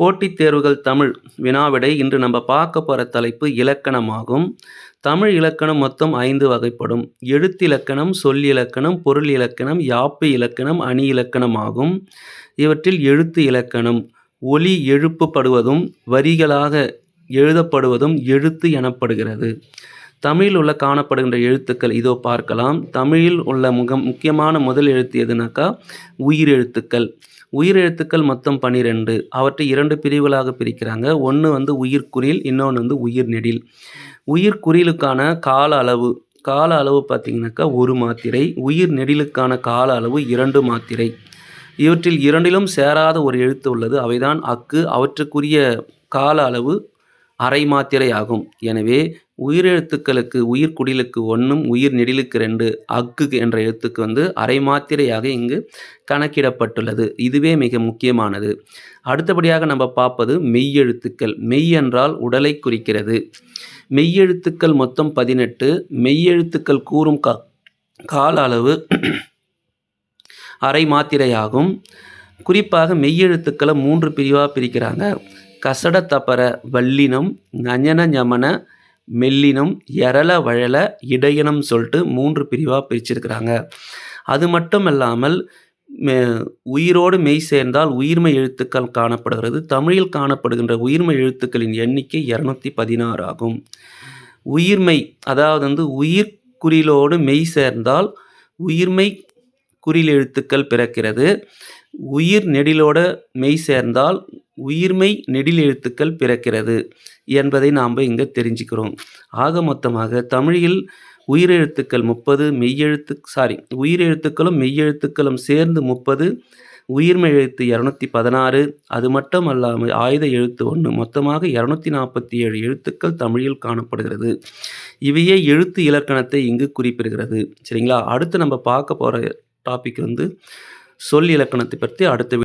போட்டித் தேர்வுகள் தமிழ் வினாவிடை இன்று நம்ம பார்க்க போகிற தலைப்பு இலக்கணமாகும். தமிழ் இலக்கணம் மொத்தம் ஐந்து வகைப்படும். எழுத்திலக்கணம் சொல் இலக்கணம் பொருள் இலக்கணம் யாப்பு இலக்கணம் அணி இலக்கணம் ஆகும். இவற்றில் எழுத்து இலக்கணம் ஒலி எழுப்பப்படுவதும் வரிகளாக எழுதப்படுவதும் எழுத்து எனப்படுகிறது. தமிழில் உள்ள காணப்படுகின்ற எழுத்துக்கள் இதோ பார்க்கலாம். தமிழில் உள்ள முக முக்கியமான முதல் எழுத்து எதுனாக்கா? உயிர் எழுத்துக்கள் உயிர் எழுத்துக்கள் மொத்தம் பன்னிரெண்டு அவற்றை இரண்டு பிரிவுகளாக பிரிக்கிறாங்க. ஒன்று வந்து உயிர்குறில் இன்னொன்று வந்து உயிர் நெடில் உயிர்குறிலுக்கான கால அளவு கால அளவு பார்த்திங்கனாக்கா ஒரு மாத்திரை. உயிர் நெடிலுக்கான கால அளவு இரண்டு மாத்திரை. இவற்றில் இரண்டிலும் சேராத ஒரு எழுத்து உள்ளது. அவைதான் அக்கு. அவற்றுக்குரிய கால அளவு அரை மாத்திரை ஆகும். எனவே உயிரெழுத்துக்களுக்கு உயிர் குடிலுக்கு ஒன்றும் உயிர் நெடிலுக்கு ரெண்டு அக்கு என்ற எழுத்துக்கு வந்து அரை மாத்திரையாக இங்கு கணக்கிடப்பட்டுள்ளது. இதுவே மிக முக்கியமானது. அடுத்தபடியாக நம்ம பார்ப்பது மெய்யெழுத்துக்கள். மெய் என்றால் உடலை குறிக்கிறது. மெய்யெழுத்துக்கள் மொத்தம் பதினெட்டு. மெய்யெழுத்துக்கள் கூறும் கா கால அளவு அரை மாத்திரையாகும் குறிப்பாக மெய்யெழுத்துக்களை மூன்று பிரிவாக பிரிக்கிறாங்க. கசட தபர வல்லினம் நஞன ஞமன மெல்லினம் எரள வழல இடையினம் சொல்லிட்டு மூன்று பிரிவாக பிரிச்சிருக்கிறாங்க. அது மட்டும் இல்லாமல் உயிரோடு மெய் சேர்ந்தால் உயிர்மை எழுத்துக்கள் காணப்படுகிறது. தமிழில் காணப்படுகின்ற உயிர்மை எழுத்துக்களின் எண்ணிக்கை இரநூத்தி பதினாறு ஆகும். உயிர்மை அதாவது வந்து உயிர் குறிலோடு மெய் சேர்ந்தால் உயிர்மை குறில் எழுத்துக்கள் பிறக்கிறது. உயிர் நெடிலோட மெய் சேர்ந்தால் உயிர்மை நெடில் எழுத்துக்கள் பிறக்கிறது என்பதை நாம் இங்கே தெரிஞ்சுக்கிறோம். ஆக மொத்தமாக தமிழில் உயிரெழுத்துக்கள் முப்பது மெய்யெழுத்து சாரி உயிரெழுத்துக்களும் மெய்யெழுத்துக்களும் சேர்ந்து முப்பது உயிர்மெய் எழுத்து இரநூத்தி பதினாறு அது மட்டும் அல்லாமல் ஆயுத எழுத்து ஒன்று மொத்தமாக இரநூத்தி நாற்பத்தி ஏழு எழுத்துக்கள் தமிழில் காணப்படுகிறது. இவையே எழுத்து இலக்கணத்தை இங்கு குறிப்பிடுகிறது. சரிங்களா? அடுத்து நம்ம பார்க்க போகிற டாபிக் வந்து சொல் இலக்கணத்தை பற்றி அடுத்த